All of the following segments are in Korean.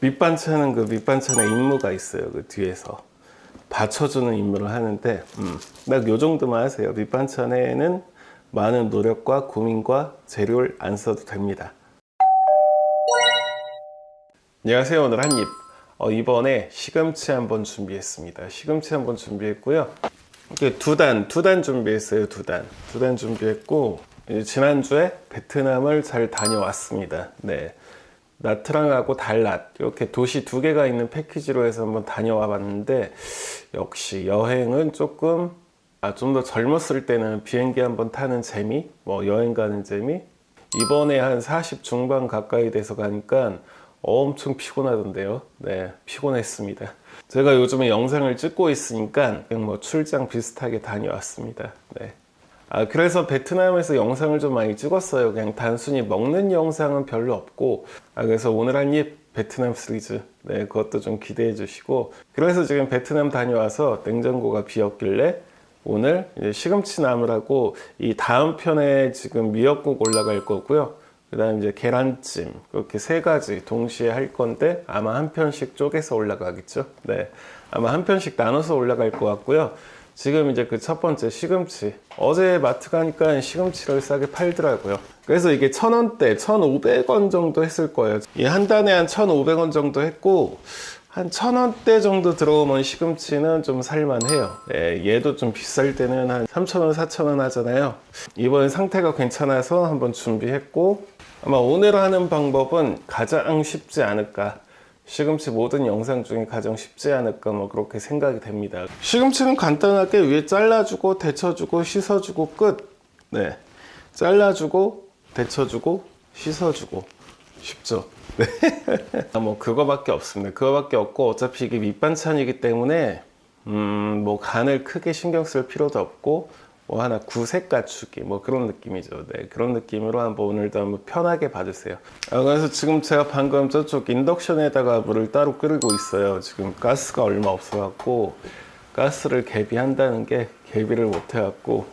밑반찬은 그 밑반찬에 임무가 있어요. 그 뒤에서 받쳐주는 임무를 하는데 음, 딱요 정도만 하세요. 밑반찬에는 많은 노력과 고민과 재료를 안 써도 됩니다. 안녕하세요. 오늘 한입. 어, 이번에 시금치 한번 준비했습니다. 시금치 한번 준비했고요. 두 단, 두 단 준비했어요. 두 단. 두 단 준비했고, 지난주에 베트남을 잘 다녀왔습니다. 네. 나트랑하고 달랏 이렇게 도시 두 개가 있는 패키지로 해서 한번 다녀와 봤는데 역시 여행은 조금 아, 좀 더 젊었을 때는 비행기 한번 타는 재미, 뭐 여행 가는 재미 이번에 한 40 중반 가까이 돼서 가니까 엄청 피곤하던데요. 네, 피곤했습니다. 제가 요즘에 영상을 찍고 있으니까 뭐 출장 비슷하게 다녀왔습니다. 네. 아, 그래서 베트남에서 영상을 좀 많이 찍었어요. 그냥 단순히 먹는 영상은 별로 없고, 아, 그래서 오늘 한 입 베트남 시리즈, 네, 그것도 좀 기대해 주시고, 그래서 지금 베트남 다녀와서 냉장고가 비었길래, 오늘 시금치 나물하고 이 다음 편에 지금 미역국 올라갈 거고요. 그 다음 이제 계란찜, 그렇게 세 가지 동시에 할 건데, 아마 한 편씩 쪼개서 올라가겠죠. 네. 아마 한 편씩 나눠서 올라갈 것 같고요. 지금 이제 그 첫 번째 시금치. 어제 마트 가니까 시금치를 싸게 팔더라고요. 그래서 이게 천 원대, 천 오백 원 정도 했을 거예요. 이한 단에 한천 오백 원 정도 했고, 한 천 원대 정도 들어오면 시금치는 좀 살만해요. 예, 얘도 좀 비쌀 때는 한 삼천 원, 사천 원 하잖아요. 이번 상태가 괜찮아서 한번 준비했고, 아마 오늘 하는 방법은 가장 쉽지 않을까. 시금치 모든 영상 중에 가장 쉽지 않을까 뭐 그렇게 생각이 됩니다. 시금치는 간단하게 위에 잘라주고 데쳐주고 씻어주고 끝. 네, 잘라주고 데쳐주고 씻어주고 쉽죠. 네, 아, 뭐 그거밖에 없습니다. 그거밖에 없고 어차피 이게 밑반찬이기 때문에 음 뭐 간을 크게 신경 쓸 필요도 없고 뭐 하나 구색 갖추기 뭐 그런 느낌이죠. 네 그런 느낌으로 한번 오늘도 한번 편하게 봐주세요. 아, 그래서 지금 제가 방금 저쪽 인덕션에다가 물을 따로 끓이고 있어요. 지금 가스가 얼마 없어갖고 가스를 개비한다는 게 개비를 못 해갖고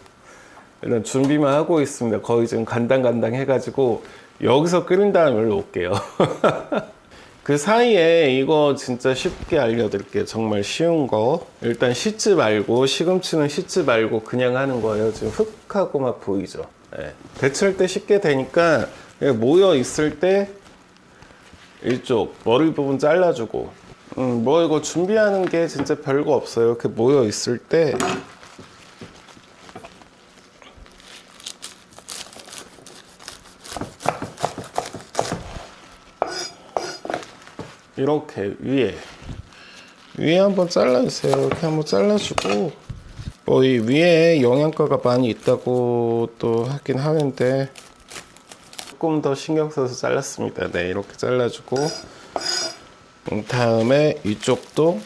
일단 준비만 하고 있습니다. 거의 지금 간당간당 해가지고 여기서 끓인 다음에 올게요. 그 사이에 이거 진짜 쉽게 알려드릴게요. 정말 쉬운 거. 일단 씻지 말고, 시금치는 씻지 말고 그냥 하는 거예요. 지금 흙하고 막 보이죠? 네. 데칠 때 쉽게 되니까 모여 있을 때 이쪽 머리 부분 잘라주고, 음, 뭐 이거 준비하는 게 진짜 별거 없어요. 이렇게 모여 있을 때 이렇게 위에 위에 한번 잘라주세요. 이렇게 한번 잘라주고 뭐 이 위에 영양가가 많이 있다고 또 하긴 하는데 조금 더 신경 써서 잘랐습니다. 네 이렇게 잘라주고 음, 다음에 이쪽도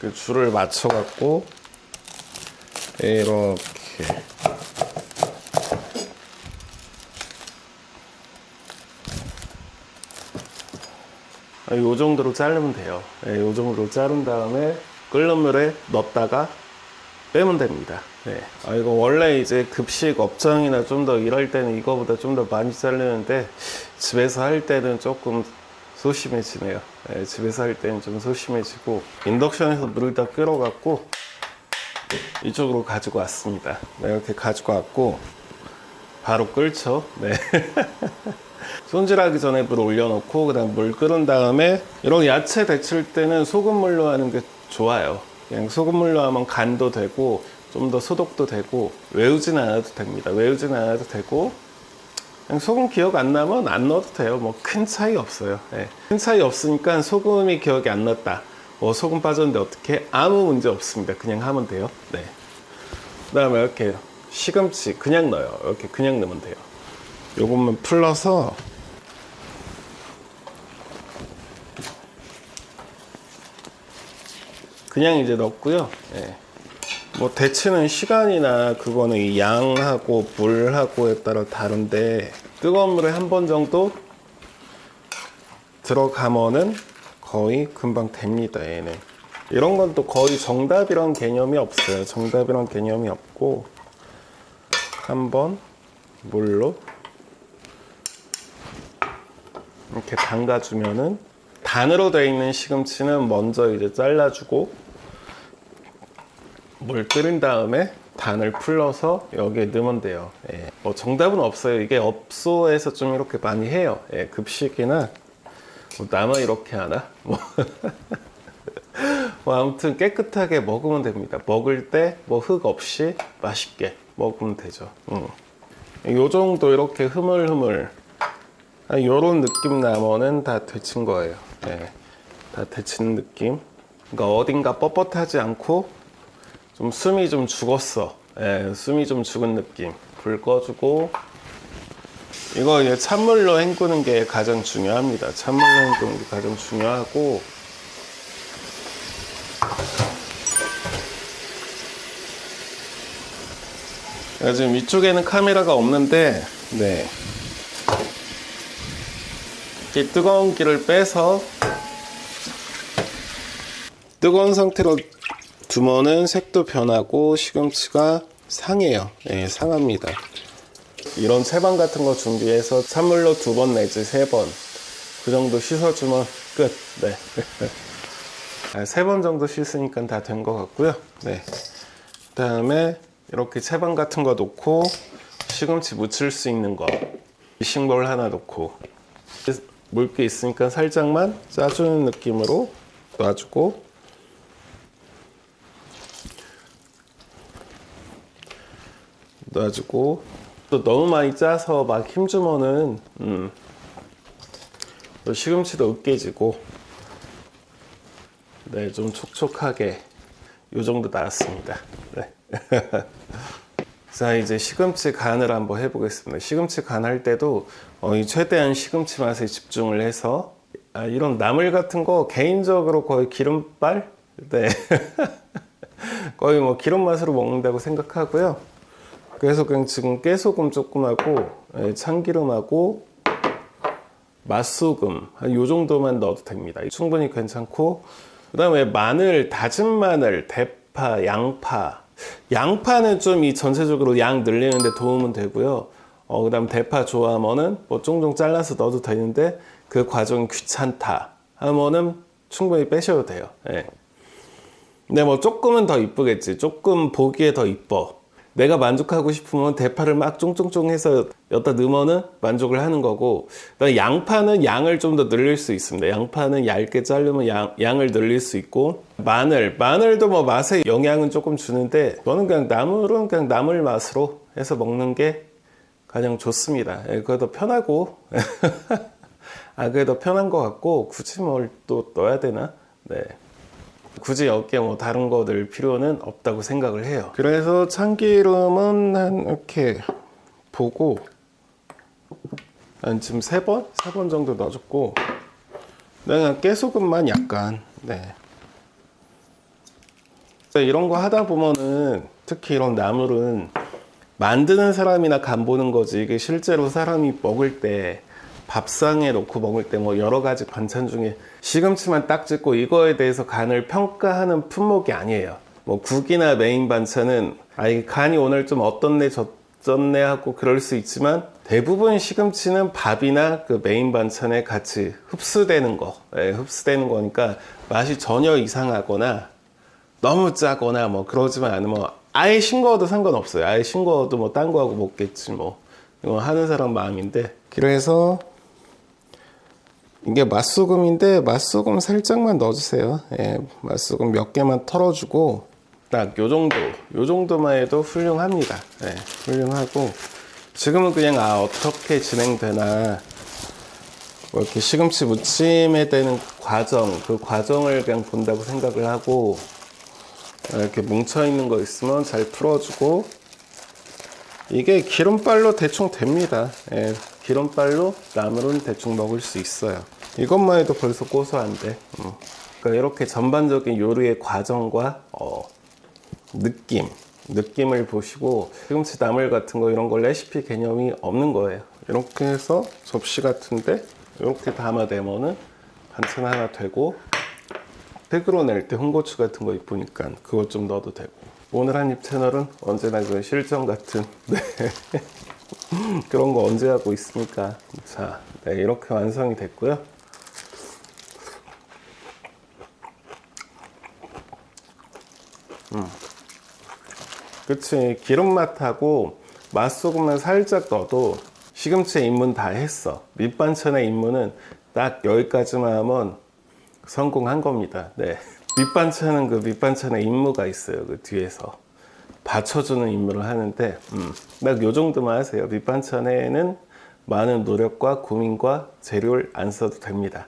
그 줄을 맞춰 갖고 이렇게 이 아, 정도로 자르면 돼요. 이 정도로 자른 다음에 끓는 물에 넣었다가 빼면 됩니다. 네. 아, 이거 원래 이제 급식 업장이나 좀 더 일할 때는 이거보다 좀 더 많이 자르는데 집에서 할 때는 조금 소심해지네요. 네, 집에서 할 때는 좀 소심해지고 인덕션에서 물을 다 끓여갖고 이쪽으로 가지고 왔습니다. 네, 이렇게 가지고 왔고 바로 끓죠. 네. 손질하기 전에 물 올려놓고 그다음 물 끓은 다음에 이런 야채 데칠 때는 소금물로 하는 게 좋아요. 그냥 소금물로 하면 간도 되고 좀 더 소독도 되고 외우진 않아도 됩니다. 외우진 않아도 되고 그냥 소금 기억 안 나면 안 넣어도 돼요. 뭐 큰 차이 없어요. 네. 큰 차이 없으니까 소금이 기억이 안 났다. 뭐 소금 빠졌는데 어떻게 아무 문제 없습니다. 그냥 하면 돼요. 네. 그다음에 이렇게 시금치 그냥 넣어요. 이렇게 그냥 넣으면 돼요. 요것만 풀러서 그냥 이제 넣고요. 예. 뭐 데치는 시간이나 그거는 이 양하고 물하고에 따라 다른데 뜨거운 물에 한 번 정도 들어가면은 거의 금방 됩니다. 얘는 이런 건 또 거의 정답이란 개념이 없어요. 정답이란 개념이 없고 한번 물로 이렇게 담가주면은 단으로 되어 있는 시금치는 먼저 이제 잘라주고 물 끓인 다음에 단을 풀러서 여기에 넣으면 돼요. 예. 뭐 정답은 없어요. 이게 업소에서 좀 이렇게 많이 해요. 예, 급식이나 뭐 나만 이렇게 하나? 뭐. 뭐 아무튼 깨끗하게 먹으면 됩니다. 먹을 때 뭐 흙 없이 맛있게 먹으면 되죠. 음. 요 정도 이렇게 흐물흐물 아, 요런 느낌 나면은 다 데친 거예요. 예. 다 데친 느낌. 그러니까 어딘가 뻣뻣하지 않고 좀 숨이 좀 죽었어. 예, 숨이 좀 죽은 느낌. 불 꺼주고 이거 이제 찬물로 헹구는 게 가장 중요합니다. 찬물로 헹구는 게 가장 중요하고 제가 지금 이쪽에는 카메라가 없는데 네. 이 뜨거운 기를 빼서 뜨거운 상태로 두면은 색도 변하고 시금치가 상해요. 예, 상합니다. 이런 채반 같은 거 준비해서 찬물로 두 번 내지 세 번. 그 정도 씻어주면 끝. 네. 세 번 정도 씻으니까 다 된 것 같고요. 네. 그 다음에 이렇게 채반 같은 거 놓고 시금치 묻힐 수 있는 거. 식물 하나 놓고. 물기 있으니까 살짝만 짜주는 느낌으로 놔주고. 놔주고. 또 너무 많이 짜서 막 힘주면은 음, 또 시금치도 으깨지고. 네 좀 촉촉하게 요 정도 나왔습니다. 네. 자 이제 시금치 간을 한번 해보겠습니다 시금치 간 할 때도 어, 이 최대한 시금치 맛에 집중을 해서 아, 이런 나물 같은 거 개인적으로 거의 기름빨 네 거의 뭐 기름 맛으로 먹는다고 생각하고요 그래서 그냥 지금 깨소금 조금 하고 예, 참기름하고 맛소금 한요 정도만 넣어도 됩니다. 충분히 괜찮고 그다음에 마늘, 다진 마늘, 대파, 양파. 양파는 좀 이 전체적으로 양 늘리는데 도움은 되고요. 어, 그 다음 대파 좋아하면은 뭐 쫑쫑 잘라서 넣어도 되는데 그 과정이 귀찮다 하면은 충분히 빼셔도 돼요. 예. 근데 뭐 조금은 더 이쁘겠지. 조금 보기에 더 이뻐. 내가 만족하고 싶으면 대파를 막 쫑쫑쫑 해서 여기다 넣으면은 만족을 하는 거고 양파는 양을 좀 더 늘릴 수 있습니다. 양파는 얇게 자르면 양, 양을 늘릴 수 있고 마늘 마늘도 뭐 맛에 영향은 조금 주는데 저는 그냥 나물은 그냥 나물 맛으로 해서 먹는 게 가장 좋습니다. 예, 그게 더 편하고 아 그게 더 편한 것 같고 굳이 뭘 또 넣어야 되나? 네. 굳이 여기에 뭐 다른 거 넣을 필요는 없다고 생각을 해요. 그래서 참기름은 한 이렇게 보고 한 지금 세 번? 세 번 정도 넣어줬고 내가 깨소금만 약간 네. 이런 거 하다 보면은 특히 이런 나물은 만드는 사람이나 간 보는 거지 실제로 사람이 먹을 때 밥상에 놓고 먹을 때 뭐 여러 가지 반찬 중에 시금치만 딱 찍고 이거에 대해서 간을 평가하는 품목이 아니에요. 뭐 국이나 메인 반찬은 아이 간이 오늘 좀 어떻네 저쩌네 하고 그럴 수 있지만 대부분 시금치는 밥이나 그 메인 반찬에 같이 흡수되는 거, 예, 흡수되는 거니까 맛이 전혀 이상하거나 너무 짜거나 뭐 그러지만 않으면 아예 싱거워도 상관없어요. 아예 싱거워도 뭐 딴 거하고 먹겠지 뭐. 이거 하는 사람 마음인데. 그래서 이게 맛소금인데 맛소금 살짝만 넣어주세요. 예, 맛소금 몇 개만 털어주고 딱 요 정도, 요 정도만 해도 훌륭합니다. 예, 훌륭하고 지금은 그냥 아 어떻게 진행되나 뭐 이렇게 시금치 무침에 되는 과정, 그 과정을 그냥 본다고 생각을 하고 이렇게 뭉쳐 있는 거 있으면 잘 풀어주고 이게 기름빨로 대충 됩니다. 예, 기름빨로 나물은 대충 먹을 수 있어요. 이것만 해도 벌써 고소한데. 음. 그러니까 이렇게 전반적인 요리의 과정과 어, 느낌, 느낌을 보시고 시금치 나물 같은 거 이런 거 레시피 개념이 없는 거예요. 이렇게 해서 접시 같은데 이렇게 담아대면은 반찬 하나 되고 색으로 낼 때 홍고추 같은 거 이쁘니까 그것 좀 넣어도 되고 오늘 한 입 채널은 언제나 그 실전 같은 네. 그런 거 언제 하고 있습니까? 자, 네, 이렇게 완성이 됐고요. 음. 그치 기름 맛하고 맛소금만 살짝 넣어도 시금치의 입문 다 했어. 밑반찬의 입문은 딱 여기까지만 하면 성공한 겁니다. 네. 밑반찬은 그 밑반찬의 임무가 있어요 그 뒤에서. 받쳐주는 임무를 하는데 음, 딱요 정도만 하세요. 밑반찬에는 많은 노력과 고민과 재료를 안 써도 됩니다.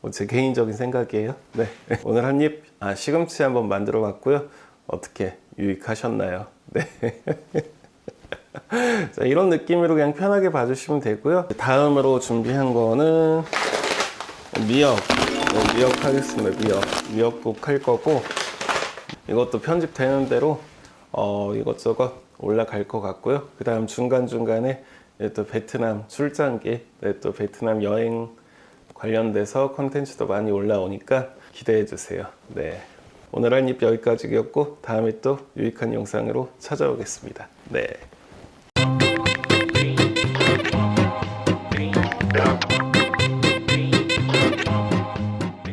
뭐 제 개인적인 생각이에요. 네. 오늘 한입 아, 시금치 한번 만들어 봤고요. 어떻게 유익하셨나요? 네. 자, 이런 느낌으로 그냥 편하게 봐주시면 되고요. 다음으로 준비한 거는 미역. 네, 미역 하겠습니다. 미역. 미역국 할 거고 이것도 편집되는 대로 어, 이것저것 올라갈 것 같고요. 그 다음 중간중간에 또 베트남 출장기, 네, 또 베트남 여행 관련돼서 콘텐츠도 많이 올라오니까 기대해 주세요. 네. 오늘 한 입 여기까지였고 다음에 또 유익한 영상으로 찾아오겠습니다. 네.